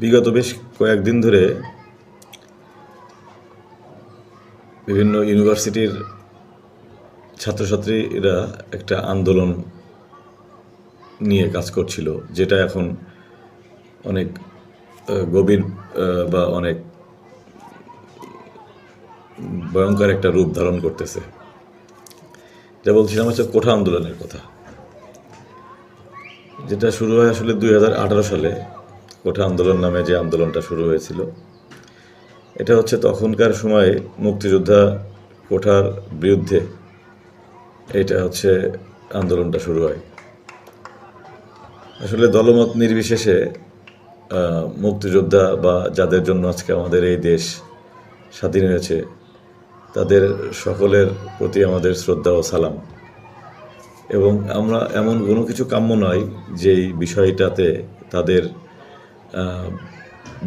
বিগত বেশ কয়েকদিন ধরে বিভিন্ন ইউনিভার্সিটির ছাত্রছাত্রীরা একটা আন্দোলন নিয়ে কাজ করছিল, যেটা এখন অনেক গভীর বা অনেক ভয়ঙ্কর একটা রূপ ধারণ করতেছে। যা বলছিলাম হচ্ছে কোঠা আন্দোলনের কথা। যেটা শুরু হয় আসলে দুই হাজার আঠারো সালে। কোঠা আন্দোলন নামে যে আন্দোলনটা শুরু হয়েছিল, এটা হচ্ছে তখনকার সময়ে মুক্তিযোদ্ধা কোঠার বিরুদ্ধে এটা হচ্ছে আন্দোলনটা শুরু হয়। আসলে দলমত নির্বিশেষে মুক্তিযোদ্ধা বা যাদের জন্য আজকে আমাদের এই দেশ স্বাধীন হয়েছে, তাদের সকলের প্রতি আমাদের শ্রদ্ধা ও সালাম। এবং আমরা এমন কোনো কিছু কাম্য নয় যেই বিষয়টাতে তাদের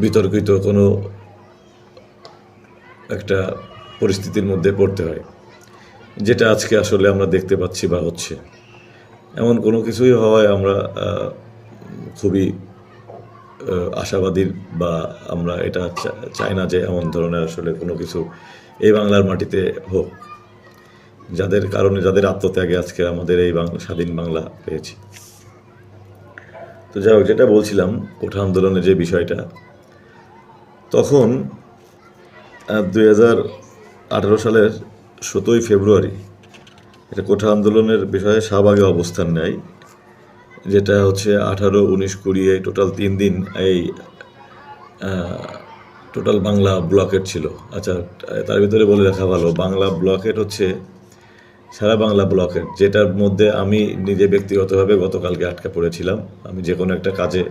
বিতর্কিত কোনো একটা পরিস্থিতির মধ্যে পড়তে হয়, যেটা আজকে আসলে আমরা দেখতে পাচ্ছি বা হচ্ছে। এমন কোনো কিছুই হওয়ায় আমরা খুবই আশাবাদী বা আমরা এটা চাই না যে এমন ধরনের আসলে কোনো কিছু এই বাংলার মাটিতে হোক। যাদের কারণে, যাদের আত্মত্যাগে আজকে আমাদের এই বাংলা স্বাধীন বাংলা পেয়েছি। তো যাই হোক, যেটা বলছিলাম কোঠা আন্দোলনের যে বিষয়টা, তখন দুই হাজার আঠারো সালের সতেরোই ফেব্রুয়ারি, এটা কোঠা আন্দোলনের বিষয়ে শাহবাগে অবস্থান নেয়, যেটা হচ্ছে আঠারো, উনিশ, কুড়ি, এই টোটাল তিন দিন এই টোটাল বাংলা ব্লকেট ছিল। আচ্ছা তার ভিতরে বলে রাখা ভালো, বাংলা ব্লকেট হচ্ছে সারা বাংলা ব্লকের যেটার মধ্যে আমি নিজে ব্যক্তিগতভাবে গতকালকে আটকা পড়েছিলাম। আমি যে কোনো একটা কাজে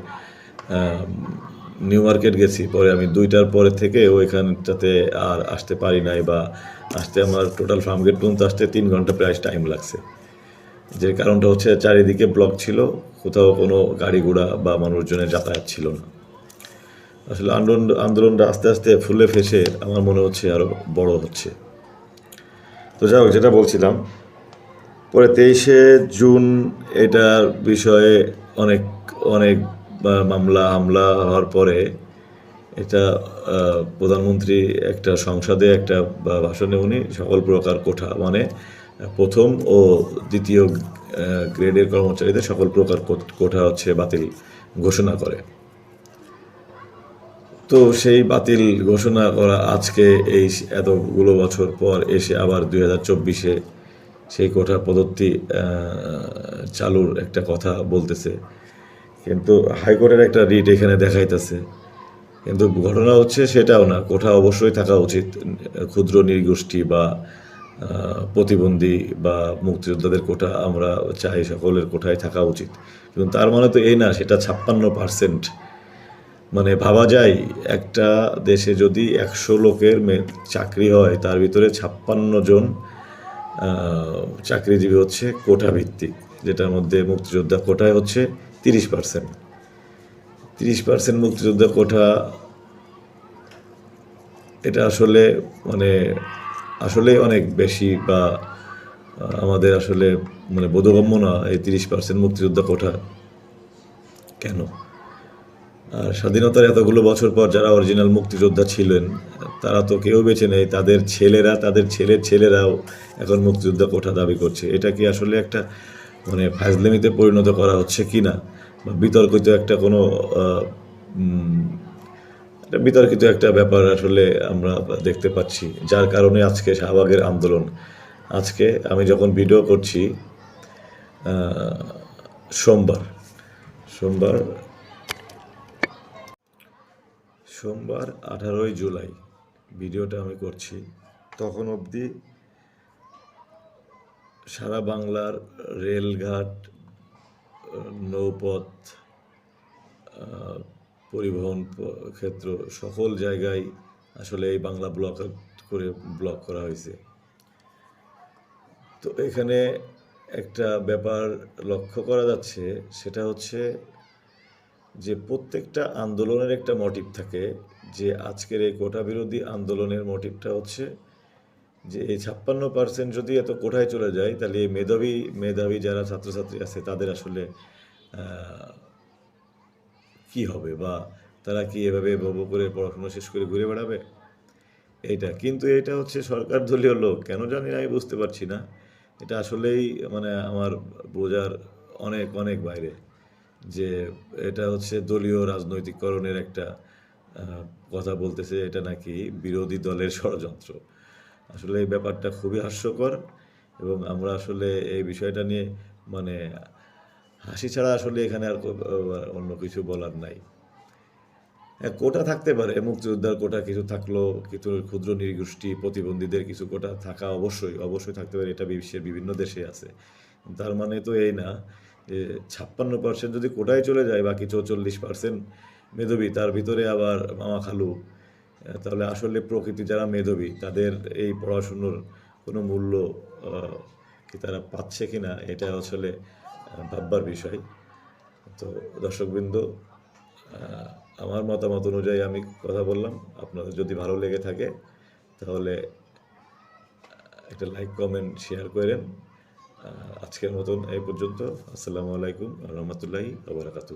নিউ মার্কেট গেছি, পরে আমি দুইটার পরে থেকে ওইখানটাতে আর আসতে পারি নাই বা আসতে আমার টোটাল ফার্ম গেট পর্যন্ত আসতে তিন ঘণ্টা প্রায় টাইম লাগছে। যে কারণটা হচ্ছে চারিদিকে ব্লক ছিল, কোথাও কোনো গাড়ি ঘোড়া বা মানুষজনের যাতায়াত ছিল না। আসলে আন্দোলন, আন্দোলনটা আস্তে আস্তে ফুলে ফেসে আমার মনে হচ্ছে আরও বড় হচ্ছে। তো যাই হোক, যেটা বলছিলাম, পরে তেইশে জুন এটার বিষয়ে অনেক অনেক মামলা, হামলা হওয়ার পরে এটা প্রধানমন্ত্রী একটা সংসদে একটা ভাষণে উনি সকল প্রকার কোঠা মানে প্রথম ও দ্বিতীয় গ্রেডের কর্মচারীদের সকল প্রকার কোঠা হচ্ছে বাতিল ঘোষণা করে। তো সেই বাতিল ঘোষণা করা আজকে এই এতগুলো বছর পর এসে আবার দুই হাজার চব্বিশে সেই কোঠা পদ্ধতি চালুর একটা কথা বলতেছে। কিন্তু হাইকোর্টের একটা রিট এখানে দেখাইতেছে। কিন্তু ঘটনা হচ্ছে সেটাও না। কোঠা অবশ্যই থাকা উচিত। ক্ষুদ্র নির্গোষ্ঠী বা প্রতিবন্ধী বা মুক্তিযোদ্ধাদের কোঠা আমরা চাই সকলের কোঠায় থাকা উচিত। কিন্তু তার মানে তো এই না, সেটা ছাপ্পান্ন পার্সেন্ট মানে ভাবা যায়, একটা দেশে যদি একশো লোকের চাকরি হয়, তার ভিতরে ছাপ্পান্ন জন চাকরিজীবী হচ্ছে কোটা ভিত্তিক, যেটার মধ্যে মুক্তিযোদ্ধা কোটায় হচ্ছে তিরিশ পার্সেন্ট। তিরিশ পার্সেন্ট মুক্তিযোদ্ধা কোটা, এটা আসলে মানে আসলে অনেক বেশি বা আমাদের আসলে মানে বোধগম্য না এই তিরিশ পার্সেন্ট মুক্তিযোদ্ধা কোটা। কেন? স্বাধীনতার এতগুলো বছর পর যারা অরিজিনাল মুক্তিযোদ্ধা ছিলেন, তারা তো কেউ বেছে নেই, তাদের ছেলেরা, তাদের ছেলের ছেলেরাও এখন মুক্তিযোদ্ধা কোঠা দাবি করছে। এটা কি আসলে একটা মানে ফাজলেমিতে পরিণত করা হচ্ছে কি না? বা বিতর্কিত একটা কোনো বিতর্কিত একটা ব্যাপার আসলে আমরা দেখতে পাচ্ছি। যার কারণে আজকে শাহবাগের আন্দোলন। আজকে আমি যখন ভিডিও করছি সোমবার সোমবার সোমবার, আঠারোই জুলাই। ভিডিওটা আমি করছি। তখন অবধি সারা বাংলার রেলঘাট, নৌপথ পরিবহন ক্ষেত্র সকল জায়গায় আসলে এই বাংলা ব্লক করে ব্লক করা হয়েছে। তো এখানে একটা ব্যাপার লক্ষ্য করা যাচ্ছে, সেটা হচ্ছে যে প্রত্যেকটা আন্দোলনের একটা মোটিভ থাকে, যে আজকের এই কোটা বিরোধী আন্দোলনের মোটিভটা হচ্ছে যে এই ছাপ্পান্ন পার্সেন্ট যদি এত কোঠায় চলে যায়, তাহলে এই মেধাবী মেধাবী যারা ছাত্রছাত্রী আছে, তাদের আসলে কি হবে? বা তারা কি এভাবে ভব করে পড়াশোনা শেষ করে ঘুরে বেড়াবে? এইটা। কিন্তু এটা হচ্ছে সরকার দলীয় লোক। কেন জানি না, আমি বুঝতে পারছি না। এটা আসলেই মানে আমার বোঝার অনেক অনেক বাইরে। যে এটা হচ্ছে দলীয় রাজনৈতিককরণের একটা কথা বলতেছে এটা নাকি বিরোধী দলের ষড়যন্ত্র। আসলে এই ব্যাপারটা খুবই হাস্যকর এবং আমরা আসলে এই বিষয়টা নিয়ে মানে হাসি ছাড়া আসলে এখানে আর অন্য কিছু বলার নাই। হ্যাঁ, কোটা থাকতে পারে মুক্তিযোদ্ধার কোটা কিছু থাকল কিছু ক্ষুদ্র নৃগোষ্ঠী প্রতিবন্ধীদের কিছু কোটা থাকা অবশ্যই অবশ্যই থাকতে পারে এটা বিশ্বের বিভিন্ন দেশে আছে। তার মানে তো এই না। ছাপ্পান্ন পার্সেন্ট যদি কোটায় চলে যায়, বাকি চৌচল্লিশ পার্সেন্ট মেধাবী, তার ভিতরে আবার মামা খালু। তাহলে আসলে প্রকৃতি যারা মেধাবী, তাদের এই পড়াশুনোর কোনো মূল্য কি তারা পাচ্ছে কি না এটা আসলে ভাববার বিষয়। তো দর্শকবৃন্দ আমার মতামত অনুযায়ী আমি কথা বললাম। আপনাদের যদি ভালো লেগে থাকে, তাহলে একটা লাইক কমেন্ট শেয়ার করেন। আজকের মতন এই পর্যন্ত। আসসালামু আলাইকুম রহমতুল্লাহি আবরাকাতু